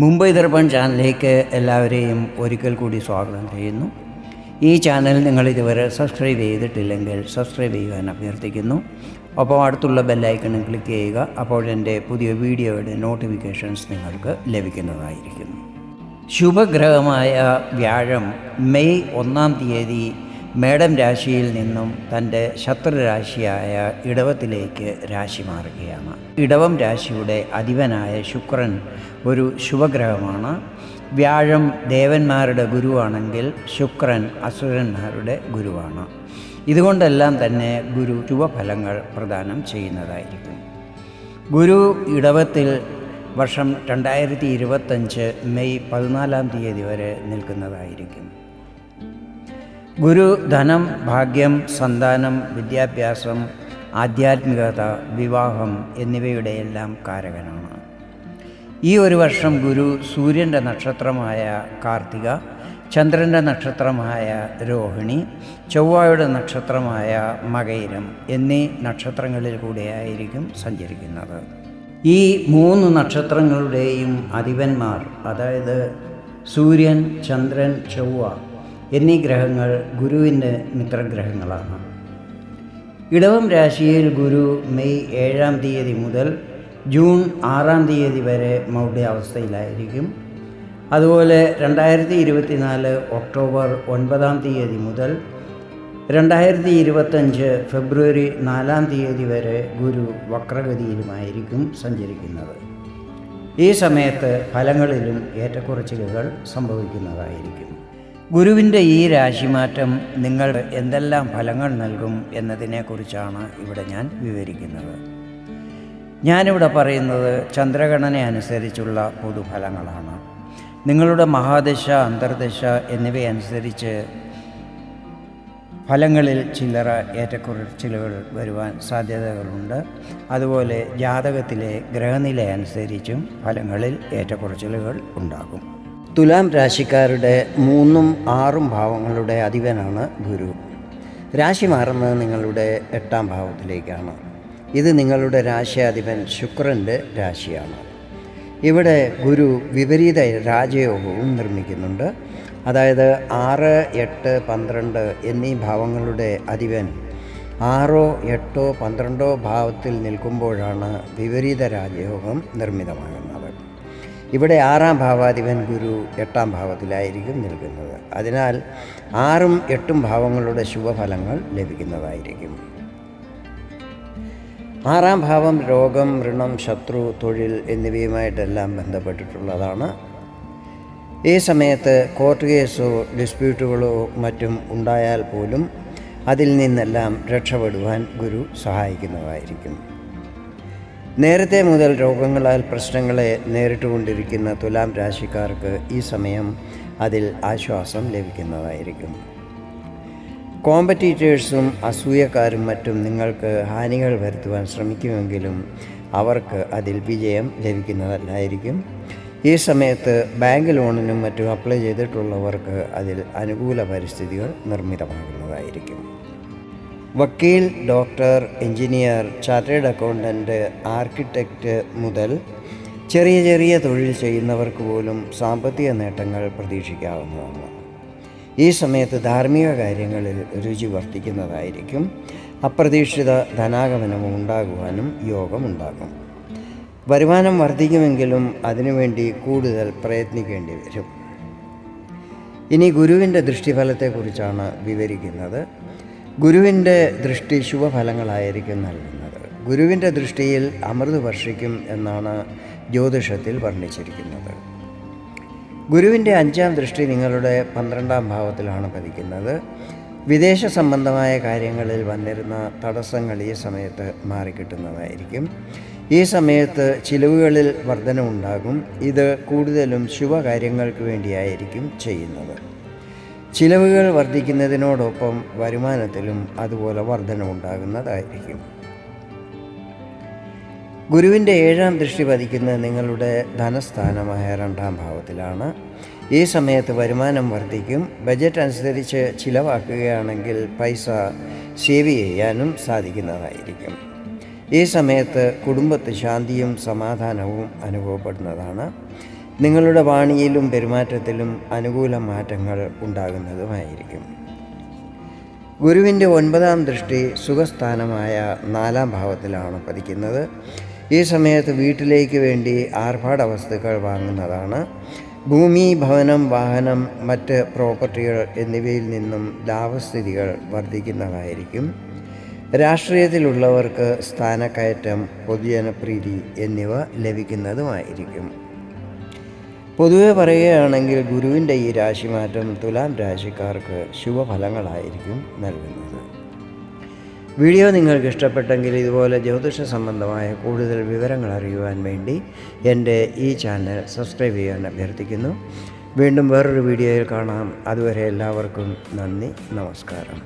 മുംബൈ ദർപ്പൺ ചാനലിലേക്ക് എല്ലാവരെയും ഒരിക്കൽ കൂടി സ്വാഗതം ചെയ്യുന്നു. ഈ ചാനൽ നിങ്ങൾ ഇതുവരെ സബ്സ്ക്രൈബ് ചെയ്തിട്ടില്ലെങ്കിൽ സബ്സ്ക്രൈബ് ചെയ്യുവാൻ അഭ്യർത്ഥിക്കുന്നു. ഒപ്പം അടുത്തുള്ള ബെല്ലൈക്കണും ക്ലിക്ക് ചെയ്യുക അപ്പോൾ എന്റെ പുതിയ വീഡിയോയുടെ നോട്ടിഫിക്കേഷൻസ് നിങ്ങൾക്ക് ലഭിക്കുന്നതായിരിക്കും ശുഭഗ്രഹമായ വ്യാഴം മെയ് ഒന്നാം തീയതി മേടം രാശിയിൽ നിന്നും തന്റെ ശത്രുരാശിയായ ഇടവത്തിലേക്ക് രാശി മാറുകയാണ്. ഇടവം രാശിയുടെ അധിപനായ ശുക്രൻ ഒരു ശുഭഗ്രഹമാണ്. വ്യാഴം ദേവന്മാരുടെ ഗുരുവാണെങ്കിൽ ശുക്രൻ അസുരന്മാരുടെ ഗുരുവാണ്. ഇതുകൊണ്ടെല്ലാം തന്നെ ഗുരു ശുഭഫലങ്ങൾ പ്രദാനം ചെയ്യുന്നതായിരിക്കും. ഗുരു ഇടവത്തിൽ വർഷം രണ്ടായിരത്തി ഇരുപത്തഞ്ച് മെയ് പതിനാലാം തീയതി വരെ നിൽക്കുന്നതായിരിക്കും. ഗുരു ധനം ഭാഗ്യം സന്താനം വിദ്യാഭ്യാസം ആധ്യാത്മികത വിവാഹം എന്നിവയുടെയെല്ലാം കാരകനാണ്. ഈ ഒരു വർഷം ഗുരു സൂര്യന്റെ നക്ഷത്രമായ കാർത്തിക ചന്ദ്രന്റെ നക്ഷത്രമായ രോഹിണി ചൊവ്വയുടെ നക്ഷത്രമായ മകയിരം എന്നീ നക്ഷത്രങ്ങളിൽ കൂടെയായിരിക്കും സഞ്ചരിക്കുന്നത്. ഈ മൂന്ന് നക്ഷത്രങ്ങളുടെയും അധിപന്മാർ അതായത് സൂര്യൻ ചന്ദ്രൻ ചൊവ്വ എന്നീ ഗ്രഹങ്ങൾ ഗുരുവിന്റെ മിത്രഗ്രഹങ്ങളാണ്. ഇടവം രാശിയിൽ ഗുരു മെയ് ഏഴാം തീയതി മുതൽ ജൂൺ ആറാം തീയതി വരെ മൗഢ്യാവസ്ഥയിലായിരിക്കും. അതുപോലെ രണ്ടായിരത്തി ഇരുപത്തിനാല് ഒക്ടോബർ ഒൻപതാം തീയതി മുതൽ രണ്ടായിരത്തി ഇരുപത്തഞ്ച് ഫെബ്രുവരി നാലാം തീയതി വരെ ഗുരു വക്രഗതിയിലുമായിരിക്കും സഞ്ചരിക്കുന്നത്. ഈ സമയത്ത് ഫലങ്ങളിലും ഏറ്റക്കുറച്ചിലുകൾ സംഭവിക്കുന്നതായിരിക്കും. ഗുരുവിന്റെ ഈ രാശിമാറ്റം നിങ്ങൾ എന്തെല്ലാം ഫലങ്ങൾ നൽകും എന്നതിനെക്കുറിച്ചാണ് ഇവിടെ ഞാൻ വിവരിക്കുന്നത്. ഞാനിവിടെ പറയുന്നത് ചന്ദ്രഗണന അനുസരിച്ചുള്ള പൊതുഫലങ്ങളാണ്. നിങ്ങളുടെ മഹാദശ അന്തർദശ എന്നിവയനുസരിച്ച് ഫലങ്ങളിൽ ചില്ലറ ഏറ്റക്കുറച്ചിലുകൾ വരുവാൻ സാധ്യതകളുണ്ട്. അതുപോലെ ജാതകത്തിലെ ഗ്രഹനില അനുസരിച്ചും ഫലങ്ങളിൽ ഏറ്റക്കുറച്ചിലുകൾ ഉണ്ടാകും. തുലാം രാശിക്കാരുടെ മൂന്നും ആറും ഭാവങ്ങളുടെ അധിപനാണ് ഗുരു. രാശി മാറുന്നത് നിങ്ങളുടെ എട്ടാം ഭാവത്തിലേക്കാണ്. ഇത് നിങ്ങളുടെ രാശിയാധിപൻ ശുക്രന്റെ രാശിയാണ്. ഇവിടെ ഗുരു വിപരീത രാജയോഗവും നിർമ്മിക്കുന്നുണ്ട്. അതായത് ആറ് എട്ട് പന്ത്രണ്ട് എന്നീ ഭാവങ്ങളുടെ അധിപൻ ആറോ എട്ടോ പന്ത്രണ്ടോ ഭാവത്തിൽ നിൽക്കുമ്പോഴാണ് വിപരീത രാജയോഗം നിർമ്മിതമാകുന്നത്. ഇവിടെ ആറാം ഭാവാധിപൻ ഗുരു എട്ടാം ഭാവത്തിലായിരിക്കും നിൽക്കുന്നത്. അതിനാൽ ആറും എട്ടും ഭാവങ്ങളുടെ ശുഭഫലങ്ങൾ ലഭിക്കുന്നതായിരിക്കും. ആറാം ഭാവം രോഗം ഋണം ശത്രു തൊഴിൽ എന്നിവയുമായിട്ടെല്ലാം ബന്ധപ്പെട്ടിട്ടുള്ളതാണ്. ഈ സമയത്ത് കോർട്ട് കേസോ ഡിസ്പ്യൂട്ടുകളോ മറ്റും ഉണ്ടായാൽ പോലും അതിൽ നിന്നെല്ലാം രക്ഷപ്പെടുവാൻ ഗുരു സഹായിക്കുന്നതായിരിക്കും. നേരത്തെ മുതൽ രോഗങ്ങളാൽ പ്രശ്നങ്ങളെ നേരിട്ടുകൊണ്ടിരിക്കുന്ന തുലാം രാശിക്കാർക്ക് ഈ സമയം അതിൽ ആശ്വാസം ലഭിക്കുന്നതായിരിക്കും. കോമ്പറ്റീറ്റേഴ്സും അസൂയക്കാരും മറ്റും നിങ്ങൾക്ക് ഹാനികൾ വരുത്തുവാൻ ശ്രമിക്കുമെങ്കിലും അവർക്ക് അതിൽ വിജയം ലഭിക്കുന്നതല്ലായിരിക്കും. ഈ സമയത്ത് ബാങ്ക് ലോണിനും മറ്റും അപ്ലൈ ചെയ്തിട്ടുള്ളവർക്ക് അതിൽ അനുകൂല പരിസ്ഥിതികൾ നിർമ്മിതമാകുന്നതായിരിക്കും. വക്കീൽ doctor engineer chartered accountant architect മുതൽ ചെറിയ ചെറിയ തൊഴിൽ ചെയ്യുന്നവർക്ക് പോലും സാമ്പത്തിക നേട്ടങ്ങൾ പ്രതീക്ഷിക്കാവുന്നതാണ്. ഈ സമയത്ത് ധാർമ്മിക കാര്യങ്ങളിൽ രുചി വർദ്ധിക്കുന്നതായിരിക്കും. അപ്രതീക്ഷിത ധനാഗമനവും ഉണ്ടാകുവാനും യോഗമുണ്ടാകും വരുമാനം വർദ്ധിക്കുമെങ്കിലും അതിനുവേണ്ടി കൂടുതൽ പ്രയത്നിക്കേണ്ടി വരും. ഇനി ഗുരുവിന്റെ ദൃഷ്ടിഫലത്തെക്കുറിച്ചാണ് വിവരിക്കുന്നത്. ഗുരുവിന്റെ ദൃഷ്ടി ശുഭഫലങ്ങളായിരിക്കും നൽകുന്നത്. ഗുരുവിന്റെ ദൃഷ്ടിയിൽ അമൃത് വർഷിക്കും എന്നാണ് ജ്യോതിഷത്തിൽ വർണിച്ചിരിക്കുന്നത്. ഗുരുവിന്റെ അഞ്ചാം ദൃഷ്ടി നിങ്ങളുടെ പന്ത്രണ്ടാം ഭാവത്തിലാണ് പതിക്കുന്നത്. വിദേശ സംബന്ധമായ കാര്യങ്ങളിൽ വന്നിരുന്ന തടസ്സങ്ങൾ ഈ സമയത്ത് മാറിക്കിട്ടുന്നതായിരിക്കും. ഈ സമയത്ത് ചിലവുകളിൽ വർധനമുണ്ടാകും ഇത് കൂടുതലും ശുഭകാര്യങ്ങൾക്ക് വേണ്ടിയായിരിക്കും ചെയ്യുന്നത്. ചിലവുകൾ വർദ്ധിക്കുന്നതിനോടൊപ്പം വരുമാനത്തിലും അതുപോലെ വർധനമുണ്ടാകുന്നതായിരിക്കും ഗുരുവിന്റെ ഏഴാം ദൃഷ്ടി പതിക്കുന്ന നിങ്ങളുടെ ധനസ്ഥാനമായ രണ്ടാം ഭാവത്തിലാണ്. ഈ സമയത്ത് വരുമാനം വർദ്ധിക്കും. ബജറ്റ് അനുസരിച്ച് ചിലവാക്കുകയാണെങ്കിൽ പൈസ സേവ് ചെയ്യാനും സാധിക്കുന്നതായിരിക്കും. ഈ സമയത്ത് കുടുംബത്ത് ശാന്തിയും സമാധാനവും അനുഭവപ്പെടുന്നതാണ്. നിങ്ങളുടെ വാണിയിലും പെരുമാറ്റത്തിലും അനുകൂല മാറ്റങ്ങൾ ഉണ്ടാകുന്നതുമായിരിക്കും. ഗുരുവിന്റെ ഒൻപതാം ദൃഷ്ടി സുഖസ്ഥാനമായ നാലാം ഭാവത്തിലാണ് പതിക്കുന്നത്. ഈ സമയത്ത് വീട്ടിലേക്ക് വേണ്ടി ആർഭാട വസ്തുക്കൾ വാങ്ങുന്നതാണ്. ഭൂമി ഭവനം വാഹനം മറ്റ് പ്രോപ്പർട്ടികൾ എന്നിവയിൽ നിന്നും ലാഭസ്ഥിതികൾ വർദ്ധിക്കുന്നതായിരിക്കും. രാഷ്ട്രീയത്തിലുള്ളവർക്ക് സ്ഥാനക്കയറ്റം പൊതുജനപ്രീതി എന്നിവ ലഭിക്കുന്നതുമായിരിക്കും. പൊതുവെ പറയുകയാണെങ്കിൽ ഗുരുവിന്റെ ഈ രാശിമാറ്റം തുലാം രാശിക്കാർക്ക് ശുഭഫലങ്ങളായിരിക്കും നൽകുന്നത്. വീഡിയോ നിങ്ങൾക്ക് ഇഷ്ടപ്പെട്ടെങ്കിൽ ഇതുപോലെ ജ്യോതിഷ സംബന്ധമായ കൂടുതൽ വിവരങ്ങൾ അറിയുവാൻ വേണ്ടി എന്റെ ഈ ചാനൽ സബ്സ്ക്രൈബ് ചെയ്യാൻ അഭ്യർത്ഥിക്കുന്നു. വീണ്ടും വേറൊരു വീഡിയോയിൽ കാണാം. അതുവരെ എല്ലാവർക്കും നന്ദി നമസ്കാരം.